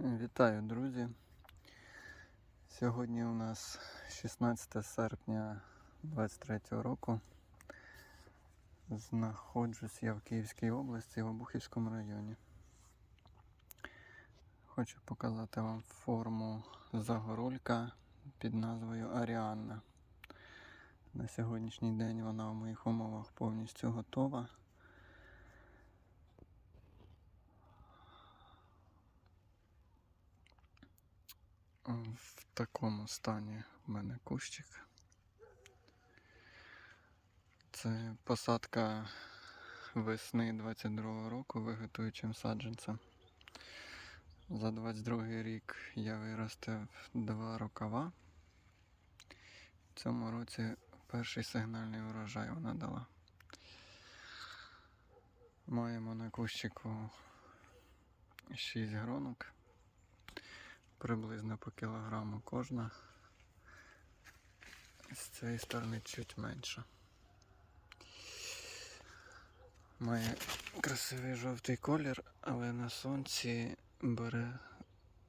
Вітаю, друзі. Сьогодні у нас 16 серпня 23 року. Знаходжусь я в Київській області в Обухівському районі. Хочу показати вам форму загорулька під назвою Аріанна. На сьогоднішній день вона в моїх умовах повністю готова. В такому стані в мене кущик. Це посадка весни 22-го року виготуючим саджанцем. За 22 рік я виростив два рукава. В цьому році перший сигнальний урожай вона дала. Маємо на кущику 6 гронок приблизно по кілограму кожна. З цієї сторони чуть менше. Має красивий жовтий колір, але на сонці бере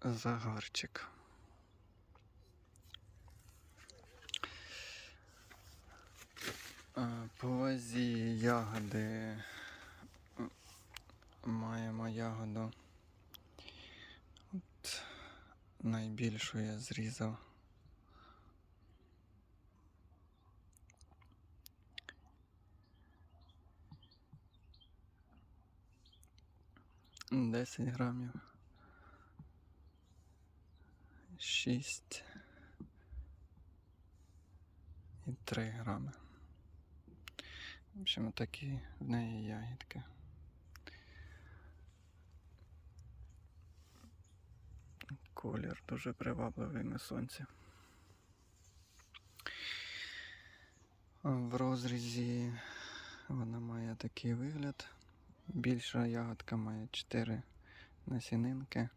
загарчик. По вазі ягоди маємо ягоду. Найбільшу я зрізав. Десять грамів. Шість. І три грами. В общем, такі в неї ягідки. Колір дуже привабливий на сонці. В розрізі вона має такий вигляд. Більша ягодка має 4 насінинки.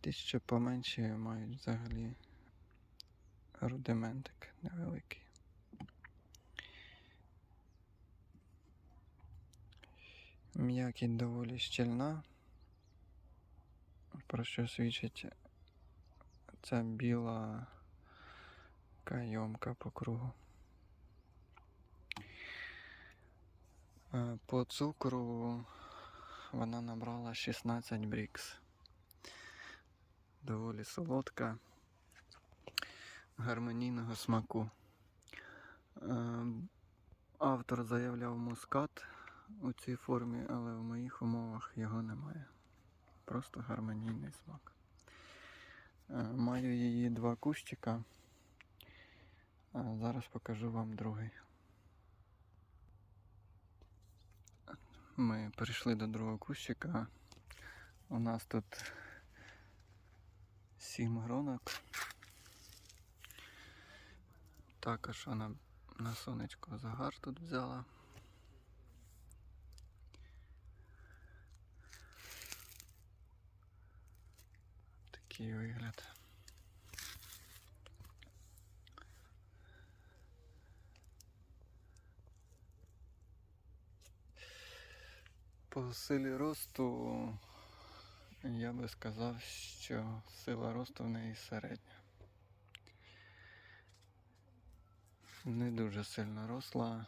Ті, що поменші, мають взагалі рудиментик невеликий. М'якість доволі щільна, про що свідчить ця біла кайомка по кругу. Е, По цукру вона набрала 16 брікс. Доволі солодка, гармонійного смаку. Е, Автор заявляв мускат у цій формі, але в моїх умовах його немає. Просто гармонійний смак. Е, Маю її два кущика. А зараз покажу вам другий. Ми перейшли до другого кущика. У нас тут сім гронок. Також вона на сонечко загар тут взяла. Такий вигляд. По силі росту я би сказав, що сила росту в неї середня. Не дуже сильно росла.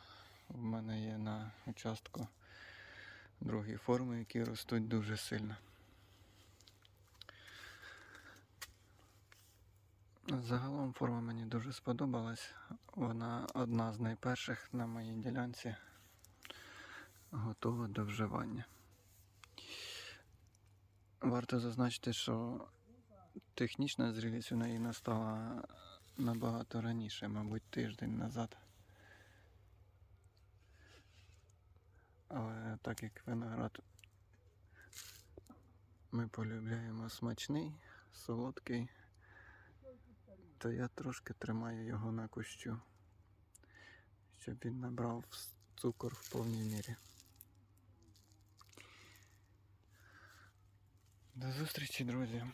В мене є на участку другі форми, які ростуть дуже сильно. Загалом форма мені дуже сподобалась. Вона одна з найперших на моїй ділянці готова до вживання. Варто зазначити, що технічна зрілість у неї настала набагато раніше, мабуть, тиждень назад. Але так як виноград ми полюбляємо смачний, солодкий, то я трошки тримаю його на кущу, щоб він набрав цукор в повній мірі. До зустрічі, друзі!